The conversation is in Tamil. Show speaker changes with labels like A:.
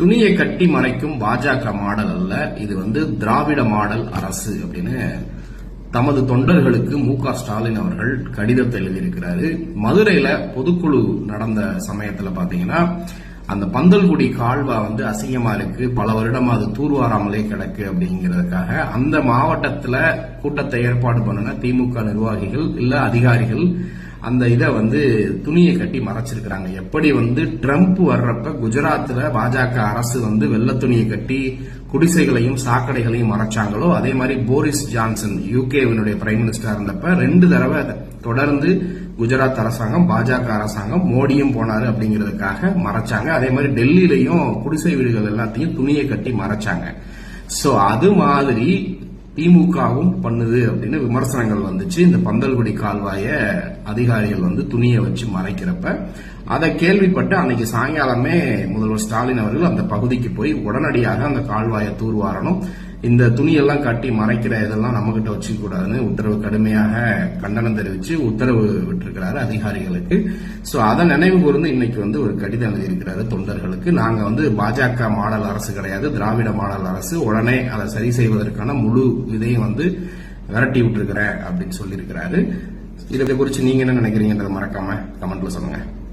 A: துணியை கட்டி மறைக்கும் பாஜக மாடல் அல்ல இது வந்து திராவிட மாடல் அரசு அப்படின்னு தமது தொண்டர்களுக்கு மு க ஸ்டாலின் அவர்கள் கடிதத்தை எழுதியிருக்கிறாரு. மதுரையில பொதுக்குழு நடந்த சமயத்துல பாத்தீங்கன்னா அந்த பந்தல்குடி கால்வா வந்து அசிங்கமா இருக்கு பல வருடமா அது தூர்வாராமலே கிடக்கு அப்படிங்கிறதுக்காக அந்த மாவட்டத்துல கூட்டத்தை ஏற்பாடு பண்ணின திமுக நிர்வாகிகள் இல்ல அதிகாரிகள் அந்த இதை வந்து துணியை கட்டி மறைச்சிருக்கிறாங்க. எப்படி வந்து ட்ரம்ப் வர்றப்ப குஜராத்ல பாஜக அரசு வந்து வெள்ள துணியை கட்டி குடிசைகளையும் சாக்கடைகளையும் மறைச்சாங்களோ அதே மாதிரி போரிஸ் ஜான்சன் யூகேவினுடைய பிரைம் மினிஸ்டர் இருந்தப்ப ரெண்டு தடவை தொடர்ந்து குஜராத் அரசாங்கம் பாஜக அரசாங்கம் மோடியும் போனாரு அப்படிங்கிறதுக்காக மறைச்சாங்க. அதே மாதிரி டெல்லியிலையும் குடிசை வீடுகள் எல்லாத்தையும் துணியை கட்டி மறைச்சாங்க. சோ அது மாதிரி திமுகவும் பண்ணுது அப்படின்னு விமர்சனங்கள் வந்துச்சு. இந்த பந்தல்குடி கால்வாய அதிகாரிகள் வந்து துணியை வச்சு மறைக்கிறப்ப அதை கேள்விப்பட்டு அன்னைக்கு சாயங்காலமே முதல்வர் ஸ்டாலின் அவர்கள் அந்த பகுதிக்கு போய் உடனடியாக அந்த கால்வாயை தூர்வாரணும். இந்த துணியெல்லாம் கட்டி மறைக்கிற இதெல்லாம் நம்ம கிட்ட உத்தரவு கடுமையாக கண்டனம் தெரிவிச்சு உத்தரவு விட்டிருக்கிறாரு அதிகாரிகளுக்கு. ஸோ அதை நினைவு கூர்ந்து இன்னைக்கு வந்து ஒரு கடிதம் எழுதியிருக்கிறாரு தொண்டர்களுக்கு. நாங்கள் வந்து பாஜக மாடல் அரசு கிடையாது திராவிட மாடல் அரசு. உடனே அதை சரி செய்வதற்கான முழு இதையும் வந்து விரட்டி விட்டுருக்கிறேன் அப்படின்னு சொல்லியிருக்கிறாரு. இதை குறித்து நீங்கள் என்ன நினைக்கிறீங்கன்றதை மறக்காம கமெண்ட்ல சொல்லுங்கள்